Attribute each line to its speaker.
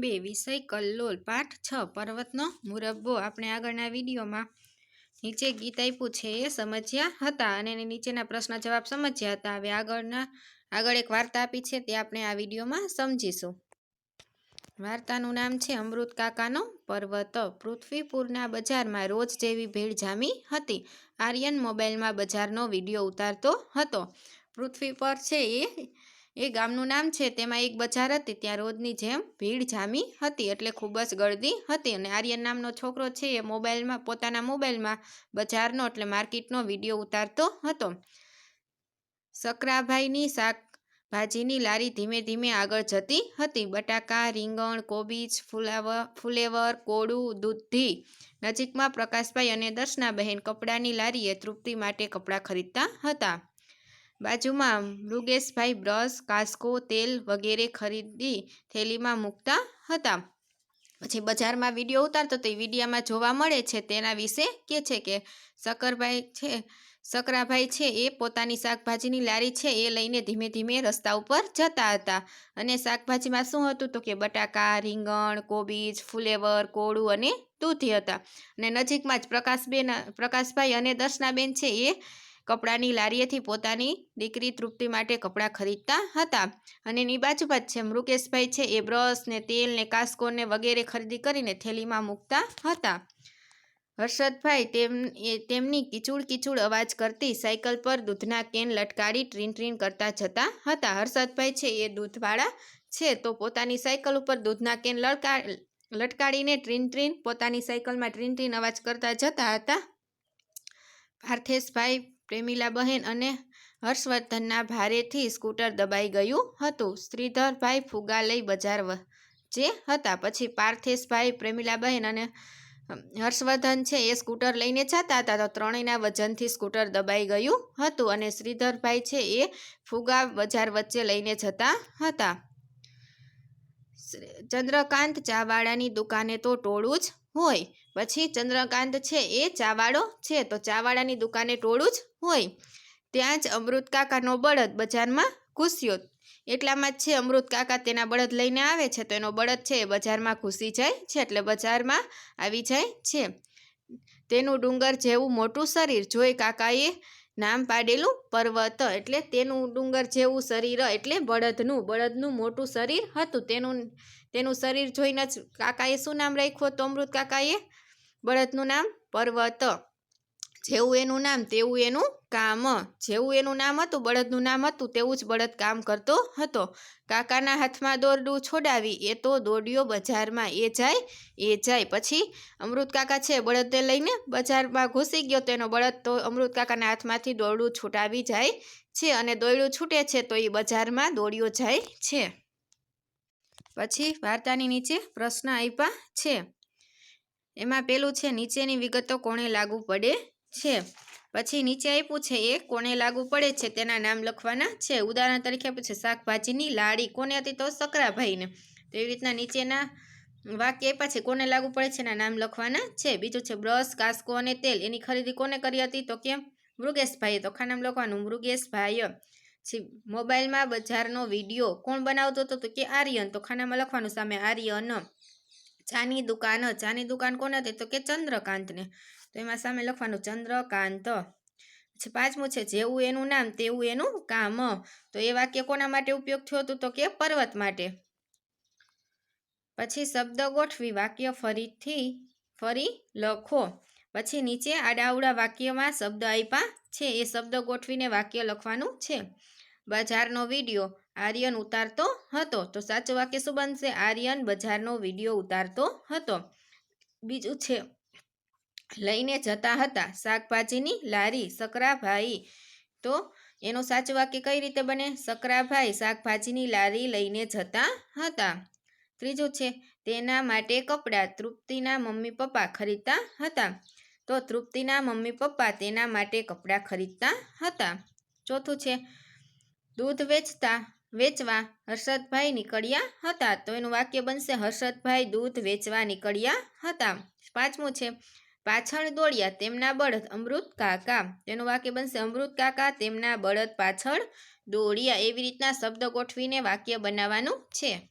Speaker 1: બે, વિષય, કલ્લોલ, પાઠ, છ, પર્વતનો મુરબ્બો. આપણે આગળના વિડીયોમાં નીચે ગીત આપ્યું છે, એ સમજ્યા હતા અને નીચેના પ્રશ્ન જવાબ સમજ્યા હતા. હવે આગળના, આગળ એક વાર્તા આપી છે, તે આપણે આ વિડીયોમાં સમજીશું. વાર્તાનું નામ છે, અમૃત કાકાનો પર્વત. પૃથ્વીપુરના બજારમાં રોજ જેવી ભીડ જામી હતી. આર્યન મોબાઈલમાં બજારનો વીડિયો ઉતારતો હતો. પૃથ્વી પર છે એ એ ગામનું નામ છે, તેમાં એક બજાર હતી, ત્યાં રોજની જેમ ભીડ જામી હતી, એટલે ખૂબ જ ગળદી હતી અને આર્યન નામનો છોકરો છે, એ મોબાઈલમાં, પોતાના મોબાઈલમાં બજારનો, એટલે માર્કેટનો વીડિયો ઉતારતો હતો. સકરાભાઈની શાકભાજીની લારી ધીમે ધીમે આગળ જતી હતી. બટાકા, રીંગણ, કોબીજ ફુલાવર ફુલેવર, કોળું, દૂધી નજીકમાં પ્રકાશભાઈ અને દર્શનાબહેન કપડાની લારીએ તૃપ્તિ માટે કપડાં ખરીદતા હતા. બાજુમાં મૃગેશભાઈ બ્રશ, કાસ્કો તેલ વગેરે ખરીદી થેલીમાં મૂકતા હતા. પછી બજારમાં વીડિયો ઉતારતો તો એ વિડીયામાં જોવા મળે છે તેના વિશે કે છે કે શકરભાઈ છે, શકરાભાઈ છે એ પોતાની શાકભાજીની લારી છે એ લઈને ધીમે ધીમે રસ્તા ઉપર જતા હતા. અને શાકભાજીમાં શું હતું તો કે બટાકા, રીંગણ, કોબીજ, ફુલેવર, કોળું અને દૂધી હતા. અને નજીકમાં જ પ્રકાશબેન, પ્રકાશભાઈ અને દર્શનાબેન છે એ કપડાની લારીએથી પોતાની દીકરી તૃપ્તિ માટે કપડાં ખરીદતા હતા અને એની બાજુ જ છે મૃકેશભાઈ છે એ બ્રશ ને તેલ ને કાસ્કો ને વગેરે ખરીદી કરીને થેલીમાં મૂકતા હતા. હર્ષદભાઈ તેમ તેમની કિચુડ કિચુડ અવાજ કરતી સાયકલ પર દૂધના કેન લટકાડી ટ્રીન ટ્રીન કરતા જતા હતા. હર્ષદભાઈ છે એ દૂધવાળા છે તો પોતાની સાયકલ ઉપર દૂધના કેન લટકા લટકાડીને ટ્રીન ટ્રીન પોતાની સાયકલમાં ટ્રીન ટ્રીન અવાજ કરતા જતા હતા. પાર્થેશભાઈ પ્રેમીલાબહેન અને હર્ષવર્ધનના ભારેથી સ્કૂટર દબાઈ ગયું હતું. શ્રીધરભાઈ ફુગા લઈ બજાર જે હતા. પછી પાર્થેશભાઈ પ્રેમીલાબહેન અને હર્ષવર્ધન છે એ સ્કૂટર લઈને જતા હતા. તો ત્રણેયના વજનથી સ્કૂટર દબાઈ ગયું હતું અને શ્રીધરભાઈ છે એ ફુગા બજાર વચ્ચે લઈને જતા હતા. ચંદ્રકાંત ચાવાળાની દુકાને તો ટોળું જ હોય. પછી ચંદ્રકાંત છે એ ચાવાળો છે, તો ચાવાળાની દુકાને ટોળું જ હોય. ત્યાં જ અમૃત કાકાનો બળદ બજારમાં ઘૂસ્યો. એટલામાં જ છે, અમૃત કાકા તેના બળદ લઈને આવે છે, તો એનો બળદ છે એ બજારમાં ઘૂસી જાય છે, એટલે બજારમાં આવી જાય છે. તેનું ડુંગર જેવું મોટું શરીર, જોઈ કાકાએ નામ પાડેલું પર્વત, એટલે તેનું ડુંગર જેવું શરીર, એટલે બળદનું બળદનું મોટું શરીર હતું. તેનું તેનું શરીર જોઈને જ કાકાએ શું નામ રાખ્યું હતું અમૃત કાકાએ? બળદનું નામ પર્વત. જેવું એનું નામ, તેવું એનું કામ. જેવું એનું નામ હતું, બળદનું નામ હતું, તેવું જ બળદ કામ કરતો હતો. કાકાના હાથમાં દોરડું છોડાવી, એ તો દોડ્યો બજારમાં, એ જાય એ જાય. પછી અમૃત કાકા છે, બળદને લઈને બજારમાં ઘૂસી ગયો તો એનો બળદ તો અમૃત કાકાના હાથમાંથી દોરડું છૂટાવી જાય છે અને દોરડું છૂટે છે, તો એ બજારમાં દોડ્યો જાય છે. પછી વાર્તાની નીચે પ્રશ્ન આપ્યા છે. એમાં પેલું છે, નીચેની વિગતો કોણે લાગુ પડે છે? પછી નીચે આપ્યું છે એ કોને લાગુ પડે છે? તેના નામ લખવાના છે. ઉદાહરણ તરીકે આપ્યું છે, શાકભાજીની લાડી કોને હતી તો સકરાભાઈને. તો એવી રીતના નીચેના વાક્ય આપ્યા છે, કોને લાગુ પડે છે? એના નામ લખવાના છે. બીજું છે, બ્રશ, કાસ્કો અને તેલ, એની ખરીદી કોને કરી હતી? તો કેમ મૃગેશભાઈએ. તો ખાનામ લખવાનું મૃગેશભાઈ પછી મોબાઈલમાં બજારનો વીડિયો કોણ બનાવતો હતો? તો કે આર્યન. તો ખાનામાં લખવાનું સામે આર્યન. ચાની દુકાન ચાની દુકાન કોને હતી? તો કે ચંદ્રકાંતને. તો એમાં સામે લખવાનું, ચંદ્રકાંત. પછી પાંચમું છે, જેવું એનું નામ, તેવું એનું કામ. તો એ વાક્ય કોના માટે ઉપયોગ થયો હતો? તો કે પર્વત માટે. પછી શબ્દ ગોઠવી, વાક્ય ફરીથી, ફરી લખો. પછી નીચે આડાઉડા વાક્યમાં શબ્દ આપ્યા છે. એ શબ્દ ગોઠવીને વાક્ય લખવાનું છે. બજારનો વીડિયો આર્યન ઉતારતો હતો. તો સાચું વાક્ય શું બનશે? આર્યન બજારનો વીડિયો ઉતારતો હતો. બીજું છે, લઈને જતા હતા. શાકભાજીની લારી, સકરાભાઈ. તો એનું સાચું વાક્ય કઈ રીતે બને? સકરાભાઈ શાકભાજીની લારી લઈને જતા હતા. ત્રીજું છે, તેના માટે કપડાં તૃપ્તિના મમ્મી પપ્પા ખરીદતા હતા. તો તૃપ્તિના મમ્મી પપ્પા તેના માટે કપડાં ખરીદતા હતા. ચોથું છે દૂધ વેચતા, વેચવા હર્ષદભાઈ નીકળ્યા હતા. તો એનું વાક્ય બનશે, હર્ષદભાઈ દૂધ વેચવા નીકળ્યા હતા. પાંચમું છે, પાછળ દોડ્યા તેમના બળદ અમૃત કાકા. તેનું વાક્ય બનશે, અમૃત કાકા તેમના બળદ પાછળ દોડ્યા. એવી રીતના શબ્દ ગોઠવીને વાક્ય બનાવવાનું છે.